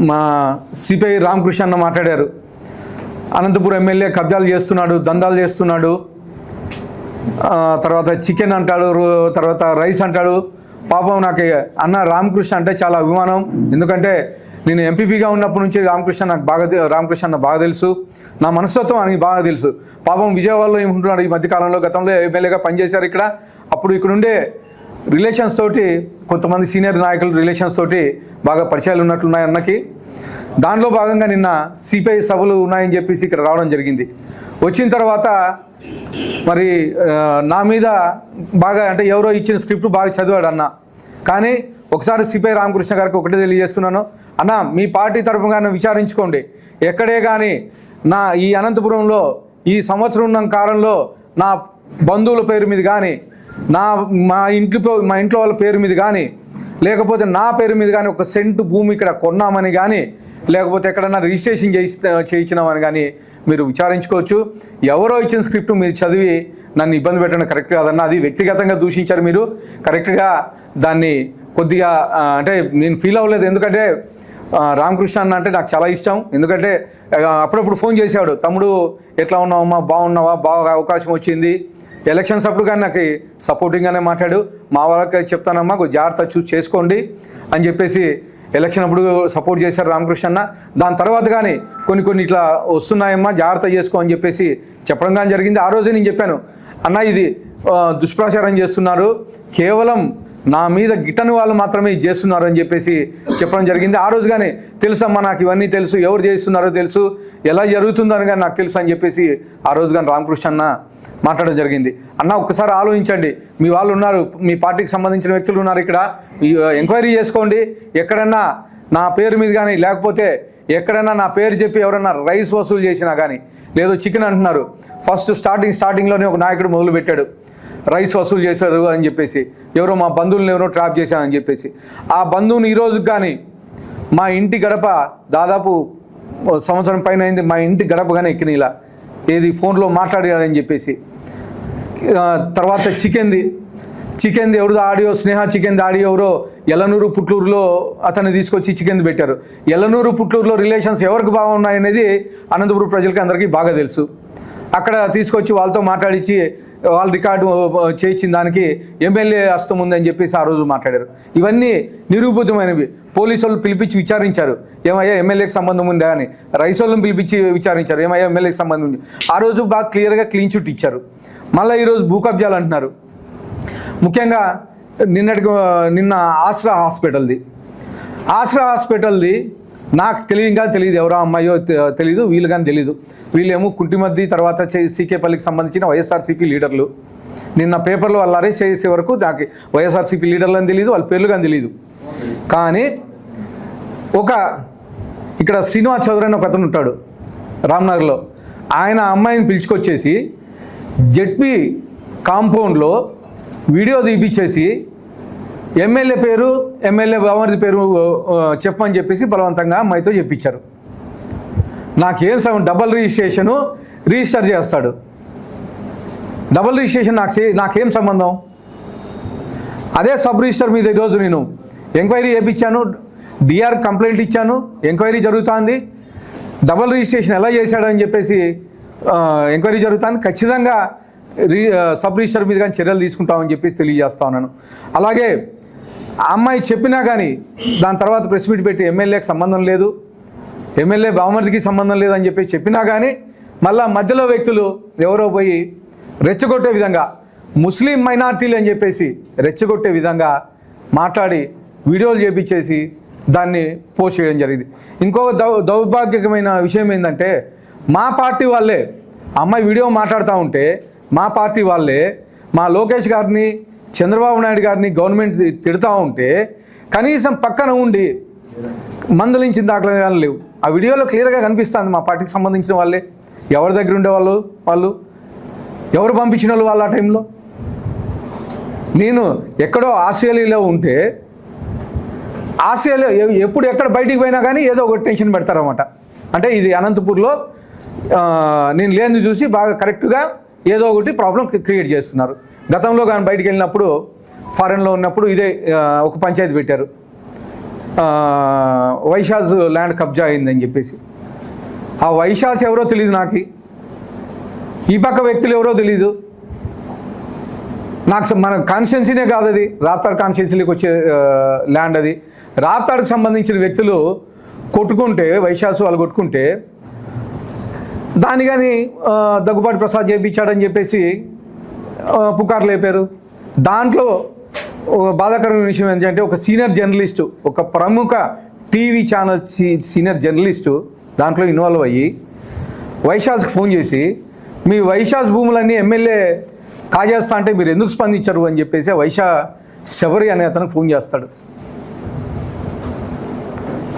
మా సిపిఐ రామకృష్ణ అన్న మాట్లాడారు. అనంతపురం ఎమ్మెల్యే కబ్జాలు చేస్తున్నాడు దందాలు చేస్తున్నాడు. తర్వాత చికెన్ అంటాడు రో- తర్వాత రైస్ అంటాడు. పాపం నాకు అన్న రామకృష్ణ అంటే చాలా అభిమానం. ఎందుకంటే నేను ఎంపీపీగా ఉన్నప్పటి నుంచి రామకృష్ణ నాకు బాగా రామకృష్ణ అన్న బాగా తెలుసు. నా మనస్తత్వం ఆయనకి బాగా తెలుసు. పాపం విజయవాడలో ఏముంటున్నాడు ఈ మధ్యకాలంలో? గతంలో ఎమ్మెల్యేగా పనిచేశారు ఇక్కడ. అప్పుడు ఇక్కడుండే రిలేషన్స్ తోటి కొంతమంది సీనియర్ నాయకులు రిలేషన్స్ తోటి బాగా పరిచయాలు ఉన్నట్లున్నాయి అన్నకి. దానిలో భాగంగా నిన్న సిపిఐ సభలు ఉన్నాయని చెప్పేసి ఇక్కడ రావడం జరిగింది. వచ్చిన తర్వాత మరి నా మీద బాగా అంటే ఎవరో ఇచ్చిన స్క్రిప్ట్ బాగా చదివాడు అన్న కానీ ఒకసారి సిపిఐ రామకృష్ణ గారికి ఒకటే తెలియజేస్తున్నాను. అన్న మీ పార్టీ తరఫుగానే విచారించుకోండి. ఎక్కడే కానీ నా ఈ అనంతపురంలో ఈ సంవత్సరం ఉన్న కాలంలో నా బంధువుల పేరు మీద కానీ నా మా ఇంట్లో మా ఇంట్లో వాళ్ళ పేరు మీద కానీ లేకపోతే నా పేరు మీద కానీ ఒక సెంటు భూమి ఇక్కడ కొన్నామని కానీ లేకపోతే ఎక్కడన్నా రిజిస్ట్రేషన్ చేయిస్తా చేయించినామని కానీ మీరు విచారించుకోవచ్చు. ఎవరో ఇచ్చిన స్క్రిప్ట్ మీరు చదివి నన్ను ఇబ్బంది పెట్టడం కరెక్ట్ కాదన్న అది వ్యక్తిగతంగా దూషించారు మీరు. కరెక్ట్గా దాన్ని కొద్దిగా అంటే నేను ఫీల్ అవ్వలేదు. ఎందుకంటే రామకృష్ణ అన్న అంటే నాకు చాలా ఇష్టం. ఎందుకంటే అప్పుడప్పుడు ఫోన్ చేసేవాడు తమ్ముడు ఎట్లా ఉన్నావమ్మా? బాగున్నావా? బాగా అవకాశం వచ్చింది. ఎలక్షన్స్ అప్పుడు కానీ నాకు సపోర్టింగ్గానే మాట్లాడు. మా వాళ్ళకి చెప్తానమ్మా జాగ్రత్త చూసి చేసుకోండి అని చెప్పేసి ఎలక్షన్ అప్పుడు సపోర్ట్ చేశారు రామకృష్ణ దాని తర్వాత కానీ కొన్ని కొన్ని ఇట్లా వస్తున్నాయమ్మా జాగ్రత్త చేసుకో అని చెప్పేసి చెప్పడం కానీ జరిగింది. ఆ రోజే నేను చెప్పాను అన్న ఇది దుష్ప్రచారం చేస్తున్నారు. కేవలం నా మీద గిట్టని వాళ్ళు మాత్రమే ఇది చేస్తున్నారు అని చెప్పేసి చెప్పడం జరిగింది. ఆ రోజుగానే తెలుసమ్మా నాకు ఇవన్నీ తెలుసు. ఎవరు చేస్తున్నారో తెలుసు. ఎలా జరుగుతుందని కానీ నాకు తెలుసు అని చెప్పేసి ఆ రోజు కానీ రామకృష్ణ మాట్లాడడం జరిగింది. అన్న ఒక్కసారి ఆలోచించండి. మీ వాళ్ళు ఉన్నారు మీ పార్టీకి సంబంధించిన వ్యక్తులు ఉన్నారు ఇక్కడ. ఎంక్వైరీ చేసుకోండి. ఎక్కడన్నా నా పేరు మీద కానీ లేకపోతే ఎక్కడైనా నా పేరు చెప్పి ఎవరైనా రైస్ వసూలు చేసినా కానీ లేదో చికెన్ అంటున్నారు. ఫస్ట్ స్టార్టింగ్ స్టార్టింగ్లోనే ఒక నాయకుడు మొదలుపెట్టాడు. రైస్ వసూలు చేశారు అని చెప్పేసి ఎవరో మా బంధువులను ఎవరో ట్రాప్ చేశానని చెప్పేసి. ఆ బంధువుని ఈరోజు కానీ మా ఇంటి గడప దాదాపు సంవత్సరం పైన అయింది. మా ఇంటి గడపగానే ఎక్కిన ఇలా. ఏది ఫోన్లో మాట్లాడారని చెప్పేసి. తర్వాత చికెన్ది చికెన్ది ఎవరిదో ఆడియో స్నేహ చికెన్ది ఆడియో ఎవరో? ఎలనూరు పుట్లూరులో అతన్ని తీసుకొచ్చి చికెన్ పెట్టారు. ఎలనూరు పుట్లూరులో రిలేషన్స్ ఎవరికి బాగున్నాయనేది అనంతపురం ప్రజలకి అందరికీ బాగా తెలుసు. అక్కడ తీసుకొచ్చి వాళ్ళతో మాట్లాడించి వాళ్ళ రికార్డు చేయించిన దానికి ఎమ్మెల్యే హస్తం ఉందని చెప్పేసి ఆ రోజు మాట్లాడారు. ఇవన్నీ నిరూపితమైనవి పోలీసు వాళ్ళు పిలిపించి విచారించారు. ఏమయ్యా ఎమ్మెల్యేకి సంబంధం ఉందా అని. రైస్ వాళ్ళని పిలిపించి విచారించారు. ఏమయ్యా ఎమ్మెల్యేకి సంబంధం ఉంది? ఆ రోజు బాగా క్లియర్గా క్లీన్ చిట్ ఇచ్చారు. మళ్ళీ ఈరోజు భూ కబ్జాలు అంటున్నారు. ముఖ్యంగా నిన్నటి నిన్న ఆశ్రా హాస్పిటల్ది. ఆశ్రా హాస్పిటల్ది నాకు తెలియదు కానీ తెలియదు. ఎవరో అమ్మాయో తె- తెలీదు వీళ్ళు కానీ తెలీదు. వీళ్ళేమో కుంటిమద్ది తర్వాత చే- సీకేపల్లికి సంబంధించిన వైఎస్ఆర్సీపీ లీడర్లు. నిన్న పేపర్లో వాళ్ళు అరెస్ట్ చేసే వరకు నాకు వైఎస్ఆర్సీపీ లీడర్లు అని తెలియదు వాళ్ళ పేర్లు కానీ తెలియదు కానీ ఒక ఇక్కడ శ్రీనివాస్ చౌదరి అని ఒక అతను ఉంటాడు రామ్నగర్లో. ఆయన అమ్మాయిని పిలుచుకొచ్చేసి జెడ్పీ కాంపౌండ్లో వీడియో తీపిచ్చేసి ఎమ్మెల్యే పేరు ఎమ్మెల్యే బామర్ది పేరు చెప్పమని చెప్పేసి బలవంతంగా అమ్మాయితో చెప్పించారు. నాకేం సగం డబల్ రిజిస్ట్రేషను రిజిస్టర్ చేస్తాడు. డబల్ రిజిస్ట్రేషన్ నాకు నాకేం సంబంధం? అదే సబ్ రిజిస్టర్ మీద ఈరోజు నేను ఎంక్వైరీ చేయించాను డిఆర్ కంప్లైంట్ ఇచ్చాను ఎంక్వైరీ జరుగుతుంది. డబల్ రిజిస్ట్రేషన్ ఎలా చేశాడని చెప్పేసి ఎంక్వైరీ జరుగుతుంది. ఖచ్చితంగా రి సబ్ రిజిస్టర్ మీద కానీ చర్యలు తీసుకుంటామని చెప్పేసి తెలియజేస్తా ఉన్నాను. అలాగే ఆ అమ్మాయి చెప్పినా కానీ దాని తర్వాత ప్రెస్ మీట్ పెట్టి ఎమ్మెల్యేకి సంబంధం లేదు. ఎమ్మెల్యే బామర్దికి సంబంధం లేదని చెప్పి చెప్పినా కానీ మళ్ళా మధ్యలో వ్యక్తులు ఎవరో పోయి రెచ్చగొట్టే విధంగా ముస్లిం మైనార్టీలు అని చెప్పేసి రెచ్చగొట్టే విధంగా మాట్లాడి వీడియోలు చేపించేసి దాన్ని పోస్ట్ చేయడం జరిగింది. ఇంకో దౌ దౌర్భాగ్యకమైన విషయం ఏంటంటే మా పార్టీ వాళ్ళే అమ్మాయి వీడియో మాట్లాడుతూ ఉంటే మా పార్టీ వాళ్ళే మా లోకేష్ గారిని చంద్రబాబు నాయుడు గారిని గవర్నమెంట్ తిడతా తిడుతూ ఉంటే కనీసం పక్కన ఉండి మందలించిన దాఖలు కానీ లేవు. ఆ వీడియోలో క్లియర్గా కనిపిస్తుంది మా పార్టీకి సంబంధించిన వాళ్ళే. ఎవరి దగ్గర ఉండేవాళ్ళు వాళ్ళు ఎవరు పంపించిన వాళ్ళు వాళ్ళు ఆ టైంలో? నేను ఎక్కడో ఆస్ట్రేలియాలో ఉంటే ఆస్ట్రేలియా ఎప్పుడు ఎక్కడ బయటికి పోయినా కానీ ఏదో ఒక టెన్షన్ పెడతారన్నమాట. అంటే ఇది అనంతపూర్లో నేను లేనిది చూసి బాగా కరెక్ట్గా ఏదో ఒకటి ప్రాబ్లం క్రియేట్ చేస్తున్నారు. గతంలో కానీ బయటికి వెళ్ళినప్పుడు ఫారెన్లో ఉన్నప్పుడు ఇదే ఒక పంచాయతీ పెట్టారు. వైశాస్ ల్యాండ్ కబ్జా అయిందని చెప్పేసి. ఆ వైశాస్ ఎవరో తెలియదు నాకు. ఈ పక్క వ్యక్తులు ఎవరో తెలియదు నాకు స- మన కాన్స్టిట్యున్సీనే కాదు అది. రాప్తాడ్ కాన్స్టిట్యున్సీలోకి వచ్చే ల్యాండ్ అది. రాప్తాడ్కి సంబంధించిన వ్యక్తులు కొట్టుకుంటే వైశాసు వాళ్ళు కొట్టుకుంటే దాన్ని కానీ దగ్గుబాటు దగ్గుబాటి ప్రసాద్ చేయించాడని చెప్పేసి పుకారు లేపారు. దాంట్లో ఒక బాధాకరమైన విషయం ఏంటంటే ఒక సీనియర్ జర్నలిస్టు ఒక ప్రముఖ టీవీ ఛానల్ సీ- సీనియర్ జర్నలిస్టు దాంట్లో ఇన్వాల్వ్ అయ్యి వైశాస్కి ఫోన్ చేసి మీ వైశాస్ భూములన్నీ ఎమ్మెల్యే కాజేస్తా అంటే మీరు ఎందుకు స్పందించరు? అని చెప్పేసి వైశా శబరి అనే అతనికి ఫోన్ చేస్తాడు.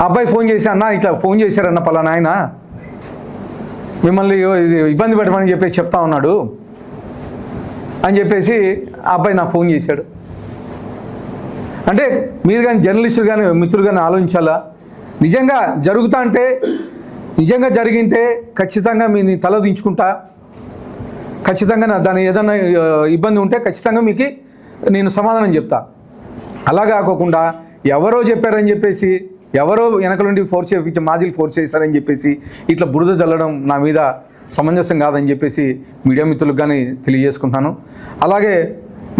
అబ్బాయి ఫోన్ చేసి అన్న ఇట్లా ఫోన్ చేశారన్న పలానా ఆయన? మిమ్మల్ని ఇబ్బంది పెట్టమని చెప్పేసి చెప్తా ఉన్నాడు. అని చెప్పేసి ఆ అబ్బాయి నాకు ఫోన్ చేశాడు. అంటే మీరు కానీ జర్నలిస్టులు కానీ మిత్రులు కానీ ఆలోచించాలా? నిజంగా జరుగుతా అంటే నిజంగా జరిగింటే ఖచ్చితంగా మీ తలదించుకుంటా ఖచ్చితంగా నా దాని ఏదైనా ఇబ్బంది ఉంటే ఖచ్చితంగా మీకు నేను సమాధానం చెప్తా. అలా కాకోకుండా ఎవరో చెప్పారని చెప్పేసి ఎవరో వెనకలుండి ఫోర్స్ చేయించి మాజీలు ఫోర్స్ చేశారని చెప్పేసి ఇట్లా బురద చల్లడం నా మీద సమంజసం కాదని చెప్పేసి మీడియా మిత్రులకు కానీ తెలియజేసుకుంటున్నాను. అలాగే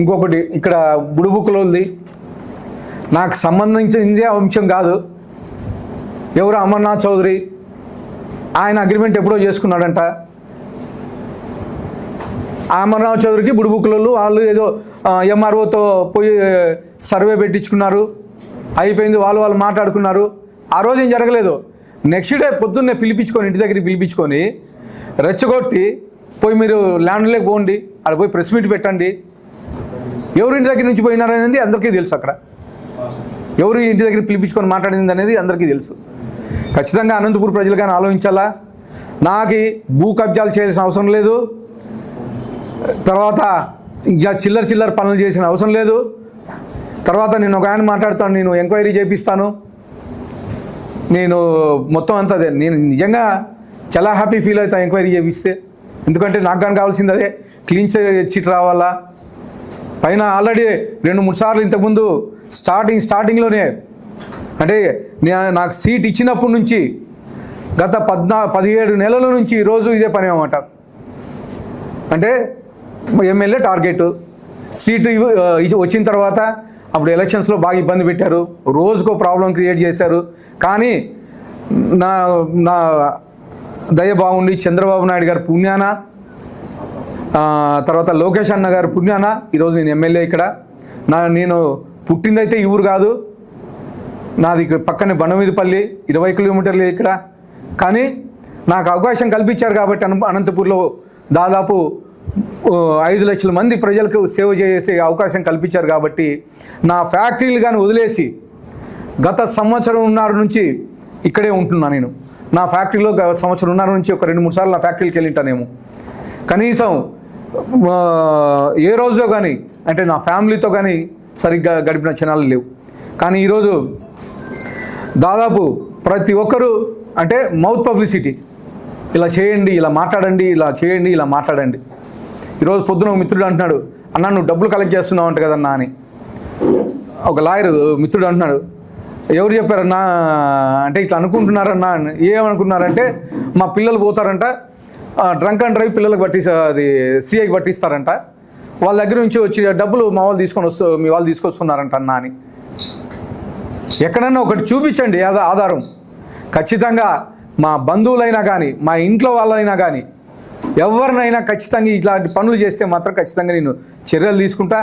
ఇంకొకటి ఇక్కడ బుడుబుక్కులోది నాకు సంబంధించిందే అంశం కాదు. ఎవరు అమర్నాథ్ చౌదరి? ఆయన అగ్రిమెంట్ ఎప్పుడో చేసుకున్నాడంట. ఆ అమర్నాథ్ చౌదరికి బుడుబుక్కులలో వాళ్ళు ఏదో ఎంఆర్ఓతో పోయి సర్వే పెట్టించుకున్నారు. అయిపోయింది వాళ్ళు వాళ్ళు మాట్లాడుకున్నారు. ఆ రోజు ఏం జరగలేదు. నెక్స్ట్ డే పొద్దున్నే పిలిపించుకొని ఇంటి దగ్గరికి పిలిపించుకొని రెచ్చగొట్టి పోయి మీరు ల్యాండ్లోకి పోండి అక్కడ పోయి ప్రెస్ మీట్ పెట్టండి. ఎవరి ఇంటి దగ్గర నుంచి పోయినారనేది అందరికీ తెలుసు అక్కడ. ఎవరు ఇంటి దగ్గర పిలిపించుకొని మాట్లాడింది అనేది అందరికీ తెలుసు. ఖచ్చితంగా అనంతపూర్ ప్రజలు కానీ ఆలోచించాలా? నాకు భూ కబ్జాలు చేయాల్సిన అవసరం లేదు. తర్వాత ఇంకా చిల్లర చిల్లర పనులు చేసిన అవసరం లేదు. తర్వాత నేను ఒక ఆయన మాట్లాడుతాను నేను ఎంక్వైరీ చేపిస్తాను. నేను మొత్తం అంతా అదే నేను నిజంగా చాలా హ్యాపీ ఫీల్ అవుతాను ఎంక్వైరీ చేపిస్తే. ఎందుకంటే నాకు కానీ కావాల్సింది అదే. క్లీన్ చిట్ రావాలా? పైన ఆల్రెడీ రెండు మూడు సార్లు ఇంతకుముందు స్టార్టింగ్ స్టార్టింగ్లోనే అంటే నాకు సీట్ ఇచ్చినప్పటి నుంచి గత పద్నా పదిహేడు నెలల నుంచి రోజు ఇదే పని అనమాట అంటే ఎమ్మెల్యే టార్గెట్ సీటు వచ్చిన తర్వాత అప్పుడు ఎలక్షన్స్లో బాగా ఇబ్బంది పెట్టారు. రోజుకో ప్రాబ్లం క్రియేట్ చేశారు. కానీ నా నా దయ బాగుండి చంద్రబాబు నాయుడు గారు పుణ్యాన తర్వాత లోకేష్ అన్న గారి పుణ్యాన ఈరోజు నేను ఎమ్మెల్యే ఇక్కడ. నా నేను పుట్టిందైతే ఈ ఊరు కాదు. నాది ఇక్కడ పక్కనే బండమీదపల్లి ఇరవై కిలోమీటర్లు ఇక్కడ. కానీ నాకు అవకాశం కల్పించారు కాబట్టి అన అనంతపూర్లో దాదాపు ఐదు లక్షల మంది ప్రజలకు సేవ చేసే అవకాశం కల్పించారు కాబట్టి నా ఫ్యాక్టరీలు కానీ వదిలేసి గత సంవత్సరంన్నర నుంచి ఇక్కడే ఉంటున్నా నేను. నా ఫ్యాక్టరీలో గత సంవత్సరంన్నర నుంచి ఒక రెండు మూడు సార్లు నా ఫ్యాక్టరీకి వెళ్ళింటానేమో. కనీసం ఏ రోజో కానీ అంటే నా ఫ్యామిలీతో కానీ సరిగ్గా గడిపిన క్షణాలు లేవు. కానీ ఈరోజు దాదాపు ప్రతి ఒక్కరూ అంటే మౌత్ పబ్లిసిటీ. ఇలా చేయండి ఇలా మాట్లాడండి ఇలా చేయండి ఇలా మాట్లాడండి. ఈరోజు పొద్దున ఒక మిత్రుడు అంటున్నాడు అన్న నువ్వు డబ్బులు కలెక్ట్ చేస్తున్నావు అంట కదన్నా అని. ఒక లాయర్ మిత్రుడు అంటున్నాడు ఎవరు చెప్పారన్నా? అంటే ఇట్లా అనుకుంటున్నారన్నా? ఏమనుకున్నారంటే మా పిల్లలు పోతారంట. డ్రంక్ అండ్ డ్రైవ్ పిల్లలకు పట్టి అది సిఐకి పట్టిస్తారంట. వాళ్ళ దగ్గర నుంచి వచ్చి డబ్బులు మా వాళ్ళు తీసుకొని వస్తూ మీ వాళ్ళు తీసుకొస్తున్నారంట అన్నా అని. ఎక్కడన్నా ఒకటి చూపించండి అదా ఆధారం. ఖచ్చితంగా మా బంధువులైనా కానీ మా ఇంట్లో వాళ్ళైనా కానీ ఎవరినైనా ఖచ్చితంగా ఇట్లాంటి పనులు చేస్తే మాత్రం ఖచ్చితంగా నేను చర్యలు తీసుకుంటా.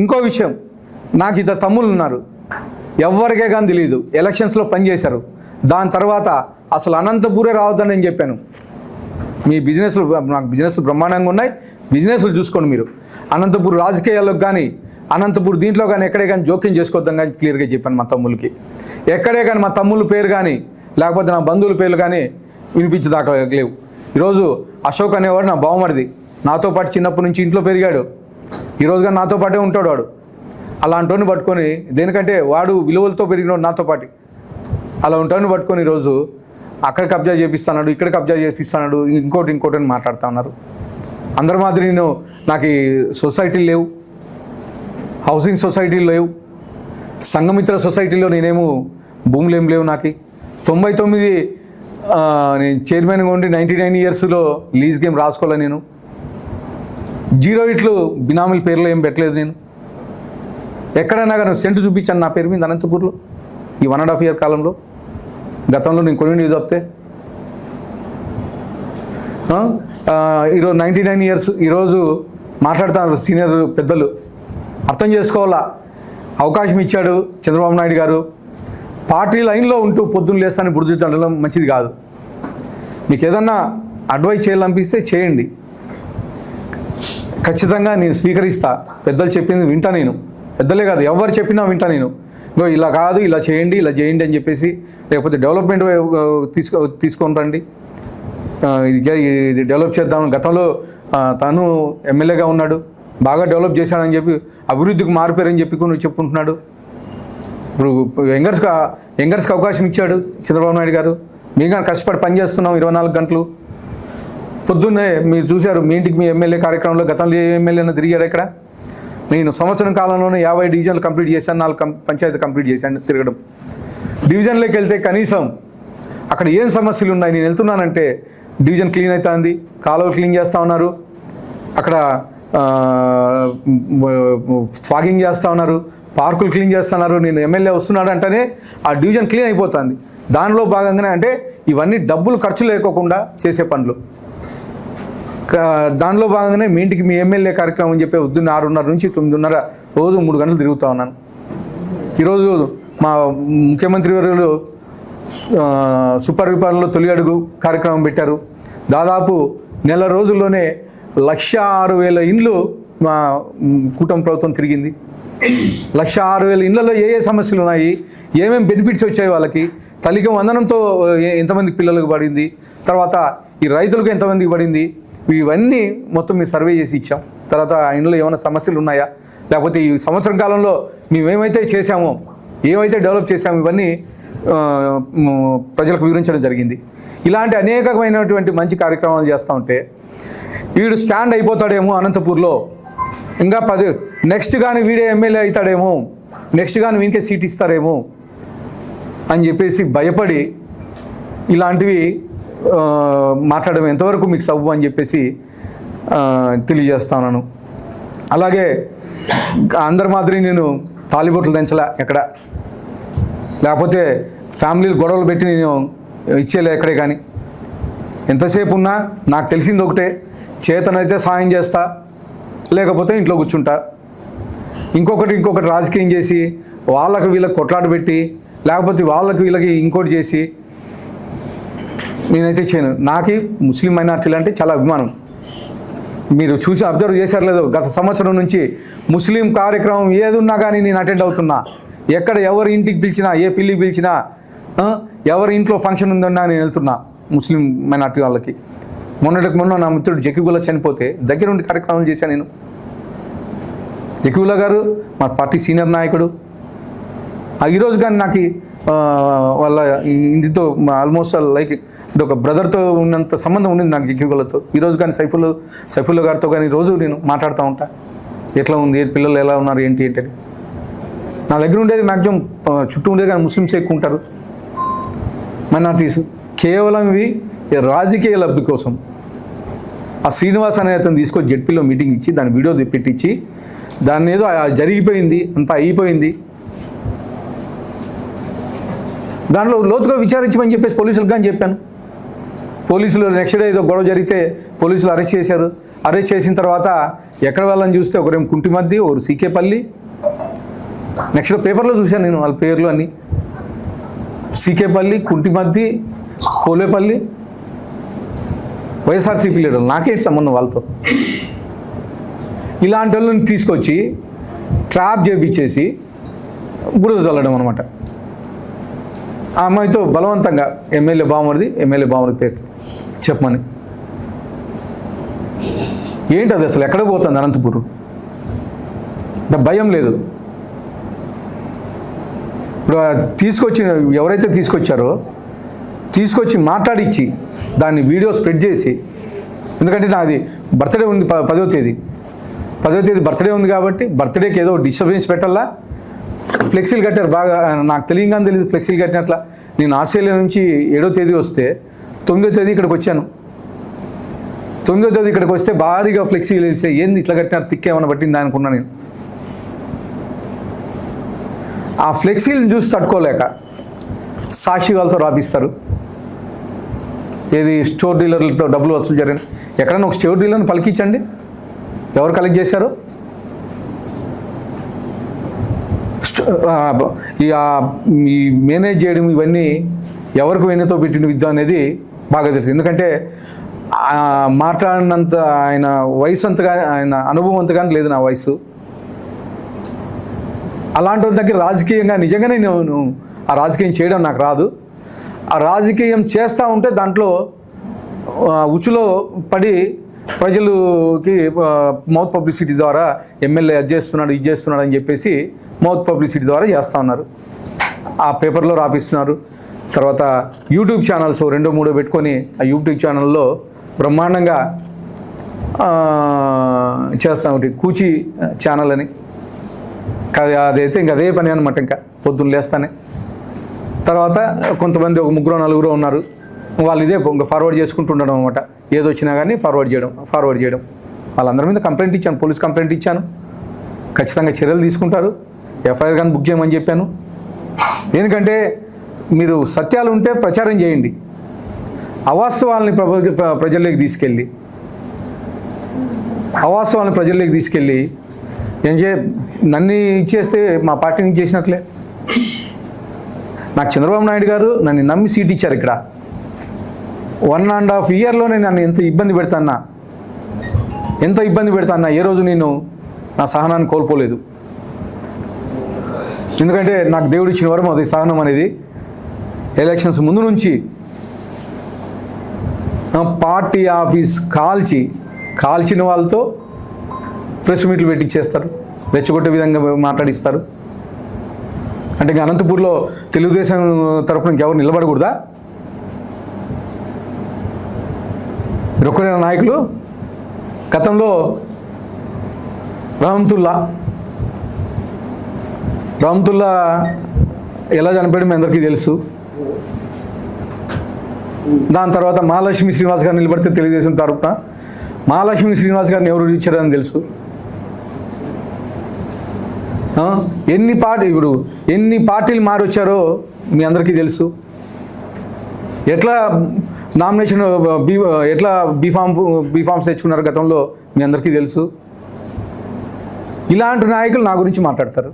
ఇంకో విషయం నాకు ఇద్దరు తమ్ముళ్ళు ఉన్నారు. ఎవరికే కానీ తెలియదు ఎలక్షన్స్లో పనిచేశారు. దాని తర్వాత అసలు అనంతపూరే రావద్దని నేను చెప్పాను. మీ బిజినెస్లు నాకు బిజినెస్లు బ్రహ్మాండంగా ఉన్నాయి. బిజినెస్లు చూసుకోండి మీరు. అనంతపూర్ రాజకీయాలకు కానీ అనంతపూర్ దీంట్లో కానీ ఎక్కడే కానీ జోక్యం చేసుకోవద్దాం కానీ క్లియర్గా చెప్పాను మా తమ్ముళ్ళకి. ఎక్కడే కానీ మా తమ్ముళ్ళ పేరు కానీ లేకపోతే నా బంధువుల పేర్లు కానీ వినిపించి దాకా లేవు ఈరోజు అశోక్ అనేవాడు నా బావమరిది. నాతో పాటు చిన్నప్పటి నుంచి ఇంట్లో పెరిగాడు. ఈరోజు కానీ నాతో పాటే ఉంటాడు వాడు. అలాంటి పట్టుకొని దేనికంటే వాడు విలువలతో పెరిగినోడు నాతో పాటు. అలా ఉంటాను పట్టుకొని ఈరోజు అక్కడ కబ్జా చేపిస్తున్నాడు ఇక్కడ కబ్జా చేపిస్తున్నాడు ఇంకోటి ఇంకోటి అని మాట్లాడుతూ ఉన్నారు. అందరి మాదిరి నేను నాకు సొసైటీలు లేవు హౌసింగ్ సొసైటీలు లేవు సంఘమిత్ర సొసైటీలో నేనేమో భూములు ఏం లేవు నాకు. తొంభై తొమ్మిది నేను చైర్మన్గా ఉండి నైంటీ నైన్ ఇయర్స్లో లీజ్ గేమ్ రాసుకోలే నేను. జీరో ఇట్లు బినామీల పేర్లు ఏం పెట్టలేదు నేను. ఎక్కడైనా కానీ సెంటు చూపించాను నా పేరు మీద అనంతపూర్లో ఈ వన్ అండ్ హాఫ్ ఇయర్ కాలంలో గతంలో నేను కొన్ని తప్పితే ఈరోజు నైంటీ నైన్ ఇయర్స్ ఈరోజు మాట్లాడుతున్నారు సీనియర్ పెద్దలు అర్థం చేసుకోవాలా? అవకాశం ఇచ్చాడు చంద్రబాబు నాయుడు గారు. పార్టీ లైన్లో ఉంటూ పొద్దున్న లేస్తాను బుర్జు తండడం మంచిది కాదు. మీకు ఏదన్నా అడ్వైజ్ చేయాలనిపిస్తే చేయండి. ఖచ్చితంగా నేను స్వీకరిస్తా. పెద్దలు చెప్పింది వింటా నేను. పెద్దలే కాదు ఎవరు చెప్పినా వింటా నేను. ఇంకో ఇలా కాదు ఇలా చేయండి ఇలా చేయండి అని చెప్పేసి లేకపోతే డెవలప్మెంట్ తీసుకో తీసుకొని రండి ఇది ఇది డెవలప్ చేద్దాం. గతంలో తను ఎమ్మెల్యేగా ఉన్నాడు. బాగా డెవలప్ చేశాడని చెప్పి అభివృద్ధికి మారిపోయారని చెప్పి కొన్ని చెప్పుకుంటున్నాడు. ఇప్పుడు యంగర్స్కి యంగర్స్కి అవకాశం ఇచ్చాడు చంద్రబాబు నాయుడు గారు. మేము కానీ కష్టపడి పనిచేస్తున్నాం ఇరవై నాలుగు గంటలు. పొద్దున్నే మీరు చూశారు మీ ఇంటికి మీ ఎమ్మెల్యే కార్యక్రమంలో గతంలో ఏ ఎమ్మెల్యేనా తిరిగాడు ఇక్కడ? నేను సంవత్సరం కాలంలోనే యాభై డివిజన్లు కంప్లీట్ చేశాను నాలుగు కం పంచాయతీ కంప్లీట్ చేశాను తిరగడం. డివిజన్లోకి వెళ్తే కనీసం అక్కడ ఏం సమస్యలు ఉన్నాయి? నేను వెళ్తున్నానంటే డివిజన్ క్లీన్ అవుతుంది కాలువలు క్లీన్ చేస్తూ ఉన్నారు అక్కడ ఫాగింగ్ చేస్తూ ఉన్నారు పార్కులు క్లీన్ చేస్తున్నారు నేను ఎమ్మెల్యే వస్తున్నాడు అంటేనే ఆ డివిజన్ క్లీన్ అయిపోతుంది. దానిలో భాగంగానే అంటే ఇవన్నీ డబ్బులు ఖర్చు లేకోకుండా చేసే పనులు. దానిలో భాగంగానే మీ ఇంటికి మీ ఎమ్మెల్యే కార్యక్రమం అని చెప్పి పొద్దున్న ఆరున్నర నుంచి తొమ్మిదిన్నర రోజు మూడు గంటలు తిరుగుతూ ఉన్నాను. ఈరోజు మా ముఖ్యమంత్రి వర్యులు సూపర్ విపాలనలో తొలి అడుగు కార్యక్రమం పెట్టారు. దాదాపు నెల రోజుల్లోనే లక్ష ఆరు వేల ఇండ్లు మా మ్, కూటమి ప్రభుత్వం తిరిగింది. లక్ష ఆరు వేల ఇళ్ళలో ఏ ఏ సమస్యలు ఉన్నాయి ఏమేమి బెనిఫిట్స్ వచ్చాయి వాళ్ళకి తల్లికి వందనంతో ఎంతమందికి పిల్లలకు పడింది తర్వాత ఈ రైతులకు ఎంతమందికి పడింది ఇవన్నీ మొత్తం మేము సర్వే చేసి ఇచ్చాం. తర్వాత ఆయనలో ఇంట్లో ఏమైనా సమస్యలు ఉన్నాయా? లేకపోతే ఈ సంవత్సరం కాలంలో మేమేమైతే చేసామో చేశామో ఏమైతే డెవలప్ చేశామో ఇవన్నీ ప్రజలకు వివరించడం జరిగింది. ఇలాంటి అనేకమైనటువంటి మంచి కార్యక్రమాలు చేస్తూ ఉంటే వీడు స్టాండ్ అయిపోతాడేమో అనంతపూర్లో. ఇంకా పది నెక్స్ట్ కానీ వీడే ఎమ్మెల్యే అవుతాడేమో. నెక్స్ట్ కానీ వీనికే సీట్ ఇస్తారేమో అని చెప్పేసి భయపడి ఇలాంటివి మాట్లాడడం ఎంతవరకు మీకు సబ్బు అని చెప్పేసి తెలియజేస్తాను అలాగే అందరి మాదిరి నేను తాలిబొట్లు దంచలే ఎక్కడ? లేకపోతే ఫ్యామిలీలు గొడవలు పెట్టి నేను ఇచ్చేలే ఎక్కడే కానీ? ఎంతసేపు ఉన్నా నాకు తెలిసింది ఒకటే చేతనైతే సాయం చేస్తా లేకపోతే ఇంట్లో కూర్చుంటా. ఇంకొకటి ఇంకొకటి రాజకీయం చేసి వాళ్ళకు వీళ్ళకి కొట్లాట పెట్టి లేకపోతే వాళ్ళకి వీళ్ళకి ఇంకోటి చేసి నేనైతే చేయను. నాకు ముస్లిం మైనార్టీలు అంటే చాలా అభిమానం. మీరు చూసి అబ్జర్వ్ చేశారు లేదు. గత సంవత్సరం నుంచి ముస్లిం కార్యక్రమం ఏది ఉన్నా కానీ నేను అటెండ్ అవుతున్నా. ఎక్కడ ఎవరి ఇంటికి పిలిచినా ఏ పిల్లికి పిలిచినా ఎవరి ఇంట్లో ఫంక్షన్ ఉందన్నా నేను వెళ్తున్నా ముస్లిం మైనార్టీ వాళ్ళకి. మొన్నటికి మొన్న నా మిత్రుడు జకీబుల్లా చనిపోతే దగ్గర ఉండి కార్యక్రమాలు చేశాను నేను. జకీబుల్లా గారు మా పార్టీ సీనియర్ నాయకుడు. ఈరోజు కానీ నాకు వాళ్ళ ఇంటితో ఆల్మోస్ట్ లైక్ అంటే ఒక బ్రదర్తో ఉన్నంత సంబంధం ఉండింది నాకు జిక్కిగులతో ఈరోజు కానీ సైఫుల్ సైఫుల్ గారితో కానీ రోజు నేను మాట్లాడుతూ ఉంటా. ఎట్లా ఉంది పిల్లలు ఎలా ఉన్నారు ఏంటి ఏంటి అని. నా దగ్గర ఉండేది మ్యాక్సిమం చుట్టూ ఉండేది కానీ ముస్లిమ్స్ ఎక్కువ ఉంటారు. మైనార్టీస్. కేవలం ఇవి రాజకీయ లబ్ధి కోసం. ఆ శ్రీనివాస్ అనే అతను తీసుకొని జడ్పీలో మీటింగ్ ఇచ్చి దాని వీడియో పెట్టించి దాన్ని ఏదో జరిగిపోయింది అంతా అయిపోయింది. దానిలో లోతుగా విచారించమని చెప్పేసి పోలీసులకు కానీ చెప్పాను. పోలీసులు నెక్స్ట్ డే ఏదో గొడవ జరిగితే పోలీసులు అరెస్ట్ చేశారు. అరెస్ట్ చేసిన తర్వాత ఎక్కడ వెళ్ళని చూస్తే ఒకరేమో కుంటిమద్ది ఒకరు సీకేపల్లి నెక్స్ట్ పేపర్లో చూశాను నేను వాళ్ళ పేర్లు అన్నీ. సీకేపల్లి కుంటిమద్ది కోలేపల్లి వైఎస్ఆర్సీపీ లీడర్ నాకేంటి సంబంధం వాళ్ళతో? ఇలాంటి వాళ్ళని తీసుకొచ్చి ట్రాప్ చేపించేసి బురద చల్లడం అనమాట ఆ అమ్మాయితో బలవంతంగా ఎమ్మెల్యే బామ్మడిది ఎమ్మెల్యే బామ్మడి పేరు చెప్పమని. ఏంటి అది అసలు? ఎక్కడ పోతుంది అనంతపురం? అంటే భయం లేదు. ఇప్పుడు తీసుకొచ్చి ఎవరైతే తీసుకొచ్చారో తీసుకొచ్చి మాట్లాడిచ్చి దాన్ని వీడియో స్ప్రెడ్ చేసి ఎందుకంటే నాది బర్త్డే ఉంది ప- పదో తేదీ. పదో తేదీ బర్త్డే ఉంది కాబట్టి బర్త్డేకి ఏదో డిస్టర్బెన్స్ పెట్టాలా? ఫ్లెక్సీలు కట్టారు. బాగా నాకు తెలియగానే తెలియదు ఫ్లెక్సీలు కట్టినట్లా. నేను ఆస్ట్రేలియా నుంచి ఏడో తేదీ వస్తే తొమ్మిదో తేదీ ఇక్కడికి వచ్చాను. తొమ్మిదో తేదీ ఇక్కడికి వస్తే భారీగా ఫ్లెక్సీలు వేస్తే ఏంది ఇట్లా కట్టినారు? తిక్కేమన్నా పట్టిందా అనుకున్నా నేను. ఆ ఫ్లెక్సీలను చూసి తట్టుకోలేక సాక్షి వాళ్ళతో రాపిస్తారు. ఏది స్టోర్ డీలర్లతో డబ్బులు వసూలు జరిగిన ఎక్కడైనా ఒక స్టోర్ డీలర్ని పలికించండి. ఎవరు కలెక్ట్ చేశారు స్టో- ఆ, బ- ఈ ఈ మేనేజ్ చేయడం ఇవన్నీ ఎవరికి వెన్నతో పెట్టిన విద్య అనేది బాగా తెలుసు. ఎందుకంటే మాట్లాడినంత ఆయన వయసు అంతగా ఆయన అనుభవం అంతగానే లేదు నా వయసు. అలాంటి వాళ్ళ దగ్గర రాజకీయంగా నిజంగానే నేను ఆ రాజకీయం చేయడం నాకు రాదు. ఆ రాజకీయం చేస్తూ ఉంటే దాంట్లో ఉచులో ఉచ్చులో పడి ప్రజలకి మౌత్ పబ్లిసిటీ ద్వారా ఎమ్మెల్యే అది చేస్తున్నాడు ఇది చేస్తున్నాడు అని చెప్పేసి మౌత్ పబ్లిసిటీ ద్వారా చేస్తూ ఉన్నారు. ఆ పేపర్లో రాపిస్తున్నారు. తర్వాత యూట్యూబ్ ఛానల్స్ రెండో మూడో పెట్టుకొని ఆ యూట్యూబ్ ఛానల్లో బ్రహ్మాండంగా చేస్తాం చేస్తా కూచి ఛానల్ అని. అదైతే ఇంక అదే పని అనమాట ఇంకా పొద్దున్న లేస్తానే. తర్వాత కొంతమంది ఒక ముగ్గురు నలుగురు ఉన్నారు. వాళ్ళు ఇదే ఇంకా ఫార్వర్డ్ చేసుకుంటుండడం అనమాట ఏది వచ్చినా కానీ ఫార్వర్డ్ చేయడం ఫార్వర్డ్ చేయడం. వాళ్ళందరి మీద కంప్లైంట్ ఇచ్చాను పోలీస్ కంప్లైంట్ ఇచ్చాను. ఖచ్చితంగా చర్యలు తీసుకుంటారు. ఎఫ్ఐఆర్ కానీ బుక్ చేయమని చెప్పాను. ఎందుకంటే మీరు సత్యాలు ఉంటే ప్రచారం చేయండి. అవాస్తవాలని ప్రభ ప్ర- ప్రజల్లోకి తీసుకెళ్ళి. అవాస్తవాలను ప్రజల్లోకి తీసుకెళ్ళి ఏం చే నన్ను ఇచ్చేస్తే మా పార్టీని చేసినట్లే నాకు చంద్రబాబు నాయుడు గారు నన్ను నమ్మి సీట్ ఇచ్చారు ఇక్కడ. వన్ అండ్ హాఫ్ ఇయర్లోనే నన్ను ఎంత ఇబ్బంది పెడతాన్నా. ఎంత ఇబ్బంది పెడతాన్నా ఏ రోజు నేను నా సహనాన్ని కోల్పోలేదు. ఎందుకంటే నాకు దేవుడు ఇచ్చిన వరం అది సహనం అనేది. ఎలక్షన్స్ ముందు నుంచి పార్టీ ఆఫీస్ కాల్చి కాల్చిన వాళ్ళతో ప్రెస్ మీట్లు పెట్టించేస్తారు రెచ్చగొట్టే విధంగా మాట్లాడిస్తారు. అంటే ఇంకా అనంతపూర్లో తెలుగుదేశం తరపున ఇంకెవరు నిలబడకూడదా? మీరు నాయకులు గతంలో రహమతుల్లా రహమతుల్లా ఎలా చనిపోయాడు మీ అందరికీ తెలుసు. దాని తర్వాత మహాలక్ష్మి శ్రీనివాస్ గారు నిలబడితే తెలియజేసిన తరపున మహాలక్ష్మి శ్రీనివాస్ గారిని ఎవరు ఇచ్చారని తెలుసు. ఎన్ని పార్టీ ఇప్పుడు ఎన్ని పార్టీలు మారొచ్చారో మీ అందరికీ తెలుసు. ఎట్లా నామినేషన్ బీ ఎట్లా బీఫామ్ బీఫామ్స్ తెచ్చుకున్నారు గతంలో మీ అందరికీ తెలుసు. ఇలాంటి నాయకులు నా గురించి మాట్లాడతారు.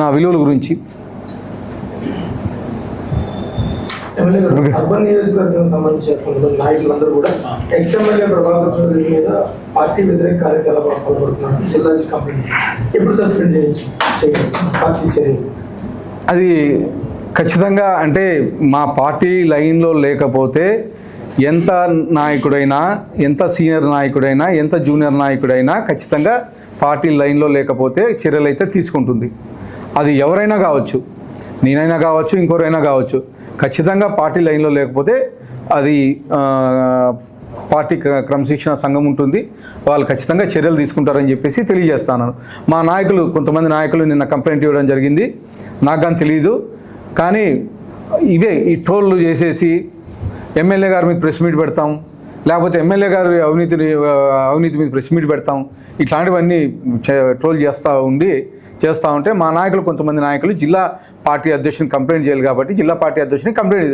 నా విలువల గురించి. ఎమ్మెల్యే గారు, అర్బన్ నియోజకవర్గం సంబంధించిన కొంతమంది నాయకులందరూ కూడా ఎక్స్ఎమ్మెల్యే ప్రభాకర్ చౌదరి మీద పార్టీ వ్యతిరేక కార్యకలాపాలు పాల్పడుతున్నారు. జిల్లా నుంచి కంప్లైంట్ ఎప్పుడు సస్పెండ్ చేయించి చేయాలి పార్టీ చర్యలు అది ఖచ్చితంగా అంటే మా పార్టీ లైన్లో లేకపోతే ఎంత నాయకుడైనా ఎంత సీనియర్ నాయకుడైనా ఎంత జూనియర్ నాయకుడైనా ఖచ్చితంగా పార్టీ లైన్లో లేకపోతే చర్యలు అయితే తీసుకుంటుంది. అది ఎవరైనా కావచ్చు. నేనైనా కావచ్చు ఇంకోరైనా కావచ్చు. ఖచ్చితంగా పార్టీ లైన్లో లేకపోతే అది పార్టీ క్ర- క్రమశిక్షణ సంఘం ఉంటుంది. వాళ్ళు ఖచ్చితంగా చర్యలు తీసుకుంటారని చెప్పేసి తెలియజేస్తాను. మా నాయకులు కొంతమంది నాయకులు నిన్న కంప్లైంట్ ఇవ్వడం జరిగింది. నాకు కానీ తెలియదు కానీ ఇవే ఈ ట్రోళ్ళు చేసేసి ఎమ్మెల్యే గారి మీద ప్రెస్ మీట్ పెడతాం లేకపోతే ఎమ్మెల్యే గారి అవినీతి అవినీతి మీద ప్రెస్ మీట్ పెడతాం ఇట్లాంటివన్నీ చే- ట్రోల్ చేస్తూ ఉండి చేస్తూ ఉంటే మా నాయకులు కొంతమంది నాయకులు జిల్లా పార్టీ అధ్యక్షుని కంప్లైంట్ చేయాలి కాబట్టి జిల్లా పార్టీ అధ్యక్షుని కంప్లైంట్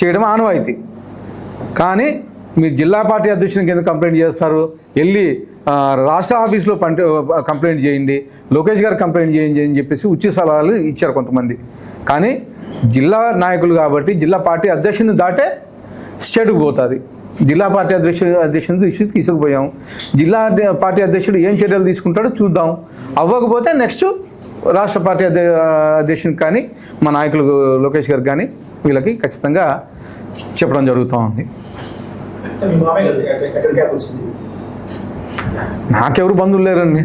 చేయడం ఆనవాయితీ. కానీ మీరు జిల్లా పార్టీ అధ్యక్షునికి ఎందుకు కంప్లైంట్ చేస్తారు వెళ్ళి రాష్ట్ర ఆఫీస్లో పంట కంప్లైంట్ చేయండి లోకేష్ గారు కంప్లైంట్ చేయండి అని చెప్పేసి ఉచిత సలహాలు ఇచ్చారు కొంతమంది. కానీ జిల్లా నాయకులు కాబట్టి జిల్లా పార్టీ అధ్యక్షుని దాటే స్టేట్కి పోతుంది. జిల్లా పార్టీ అధ్యక్షుడు అధ్యక్షుని తీసి తీసుకుపోయాం. జిల్లా పార్టీ అధ్యక్షుడు ఏం చర్యలు తీసుకుంటాడో చూద్దాం. అవ్వకపోతే నెక్స్ట్ రాష్ట్ర పార్టీ అధ్య అధ్యక్షునికి కానీ మా నాయకులు లోకేష్ గారికి కానీ వీళ్ళకి ఖచ్చితంగా చెప్పడం జరుగుతూ ఉంది నాకెవరు బంధువులు లేరండి.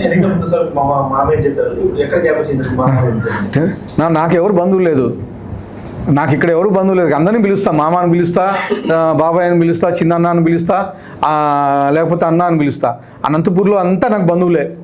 ఎన్నికల ముందు సార్ మా మా- మామయ్య చెప్పారు. ఎక్కడ గ్యాప్ వచ్చింది? మా మామయ్య నా నాకెవరు బంధువులు లేదు. నాకు ఇక్కడ ఎవరు బంధువులు లేదు. అందరినీ పిలుస్తా. మామాని పిలుస్తా బాబాయ్ అని పిలుస్తా చిన్న అని పిలుస్తా లేకపోతే అన్న అని పిలుస్తా. అనంతపూర్లో అంతా నాకు బంధువులే.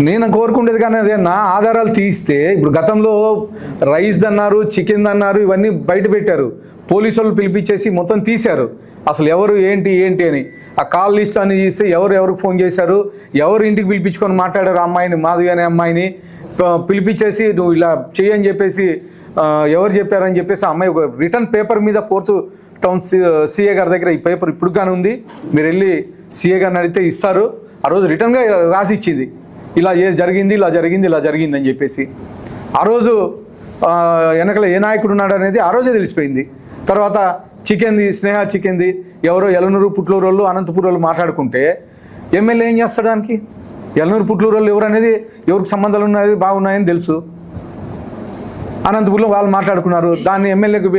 నేను కోరుకుండేది కానీ అదే నా ఆధారాలు తీస్తే ఇప్పుడు గతంలో రైస్ అన్నారు చికెన్ అన్నారు ఇవన్నీ బయట పెట్టారు. పోలీసు వాళ్ళు పిలిపించేసి మొత్తం తీశారు. అసలు ఎవరు ఏంటి ఏంటి అని. ఆ కాల్ లిస్ట్ అని తీస్తే ఎవరు ఎవరికి ఫోన్ చేశారు ఎవరు ఇంటికి పిలిపించుకొని మాట్లాడారు ఆ అమ్మాయిని మాధవి అనే అమ్మాయిని. పిలిపించేసి నువ్వు ఇలా చెయ్యని చెప్పేసి ఎవరు చెప్పారని చెప్పేసి ఆ అమ్మాయి రిటర్న్ పేపర్ మీద ఫోర్త్ టౌన్ సిఏ గారి దగ్గర ఈ పేపర్ ఇప్పుడు కానీ ఉంది. మీరు వెళ్ళి సిఏ గారిని అడిగితే ఇస్తారు. ఆ రోజు రిటర్న్గా రాసి ఇచ్చింది. ఇలా ఏ జరిగింది ఇలా జరిగింది ఇలా జరిగింది అని చెప్పేసి. ఆ రోజు వెనకల ఏ నాయకుడు ఉన్నాడు అనేది ఆ రోజే తెలిసిపోయింది. తర్వాత చికెన్ది స్నేహ చికెన్ది ఎవరో ఎలనూరు పుట్లూరు వాళ్ళు అనంతపూర్ వాళ్ళు మాట్లాడుకుంటే ఎమ్మెల్యే ఏం చేస్తాడు దానికి? ఎలనూరు పుట్లూరు వాళ్ళు ఎవరు అనేది ఎవరికి సంబంధాలు ఉన్నాయి బాగున్నాయని తెలుసు. అనంతపూర్లో వాళ్ళు మాట్లాడుకున్నారు. దాన్ని ఎమ్మెల్యేకి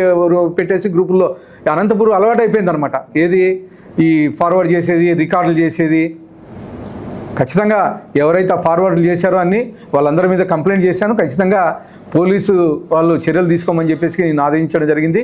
పెట్టేసి గ్రూపుల్లో అనంతపురం అలవాటు అయిపోయింది అనమాట ఏది? ఈ ఫార్వర్డ్ చేసేది రికార్డులు చేసేది. ఖచ్చితంగా ఎవరైతే ఆ ఫార్వర్డ్లు చేశారో అని వాళ్ళందరి మీద కంప్లైంట్ చేశాను. ఖచ్చితంగా పోలీసు వాళ్ళు చర్యలు తీసుకోమని చెప్పేసి నేను ఆదేశించడం జరిగింది.